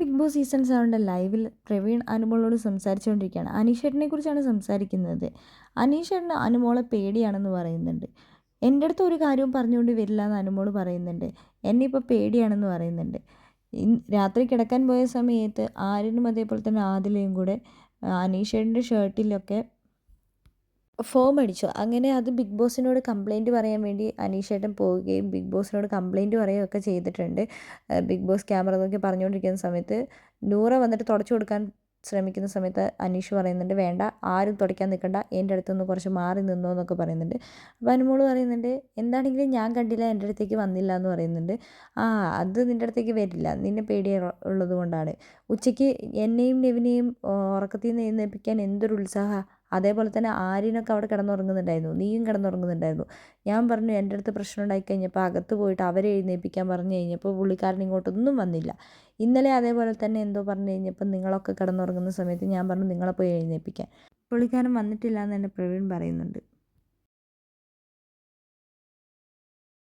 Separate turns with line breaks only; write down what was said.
Big boss season സെവന്റെ ലൈവിൽ പ്രവീൺ അനുമോളോട് സംസാരിച്ചുകൊണ്ടിരിക്കുകയാണ് അനീഷേട്ടനെ കുറിച്ചാണ് സംസാരിക്കുന്നത്. അനീഷേട്ടന് അനുമോളെ പേടിയാണെന്ന് പറയുന്നുണ്ട്. എന്റെ അടുത്ത് ഒരു കാര്യവും പറഞ്ഞുകൊണ്ട് വരില്ല എന്ന് അനുമോൾ പറയുന്നുണ്ട്. എന്നെ ഇപ്പോൾ പേടിയാണെന്ന് പറയുന്നുണ്ട്. രാത്രി കിടക്കാൻ പോയ സമയത്ത് ആര്യനും അതേപോലെ തന്നെ ആദിലയും കൂടെ അനീഷേട്ടന്റെ ഷർട്ടിലൊക്കെ ഫോം അടിച്ചു. അങ്ങനെ അത് ബിഗ് ബോസിനോട് കംപ്ലയിന്റ് പറയാൻ വേണ്ടി അനീഷേട്ടൻ പോവുകയും ബിഗ് ബോസിനോട് കംപ്ലയിന്റ് പറയുകയൊക്കെ ചെയ്തിട്ടുണ്ട്. ബിഗ് ബോസ് ക്യാമറ നോക്കി പറഞ്ഞുകൊണ്ടിരിക്കുന്ന സമയത്ത് നൂറ വന്നിട്ട് തുടച്ചു കൊടുക്കാൻ ശ്രമിക്കുന്ന സമയത്ത് അനീഷ് പറയുന്നുണ്ട് വേണ്ട ആരും തുടയ്ക്കാൻ നിൽക്കണ്ട. എന്റെ അടുത്തുനിന്ന് കുറച്ച് മാറി നിന്നോ എന്നൊക്കെ പറയുന്നുണ്ട്. അപ്പോൾ അനുമോൾ പറയുന്നുണ്ട് എന്താണെങ്കിലും ഞാൻ കണ്ടില്ല എന്റെ അടുത്തേക്ക് വന്നില്ല എന്ന് പറയുന്നുണ്ട്. ആ അത് നിന്റെ അടുത്തേക്ക് വരില്ല. നിന്നെ പേടി ഉള്ളത് കൊണ്ടാണ്. ഉച്ചയ്ക്ക് എന്നെയും നെവിനെയും ഉറക്കത്തിൽ നിന്ന് എഴുന്നേൽപ്പിക്കാൻ എന്തൊരു ഉത്സാഹം അതേപോലെ തന്നെ ആര്യനൊക്കെ അവിടെ കിടന്നുറങ്ങുന്നുണ്ടായിരുന്നു. നീയും കിടന്നുറങ്ങുന്നുണ്ടായിരുന്നു. ഞാൻ പറഞ്ഞു എന്റെ അടുത്ത് പ്രശ്നം ഉണ്ടായി കഴിഞ്ഞപ്പോൾ അകത്ത് പോയിട്ട് അവരെ എഴുന്നേൽപ്പിക്കാൻ പറഞ്ഞു കഴിഞ്ഞപ്പോൾ പുള്ളിക്കാരൻ ഇങ്ങോട്ടൊന്നും വന്നില്ല. ഇന്നലെ അതേപോലെ തന്നെ എന്തോ പറഞ്ഞു കഴിഞ്ഞപ്പോൾ നിങ്ങളൊക്കെ കിടന്നുറങ്ങുന്ന സമയത്ത് ഞാൻ പറഞ്ഞു നിങ്ങളെ പോയി എഴുന്നേൽപ്പിക്കാൻ. പുള്ളിക്കാരൻ വന്നിട്ടില്ല എന്ന് തന്നെ പ്രവീൺ പറയുന്നുണ്ട്.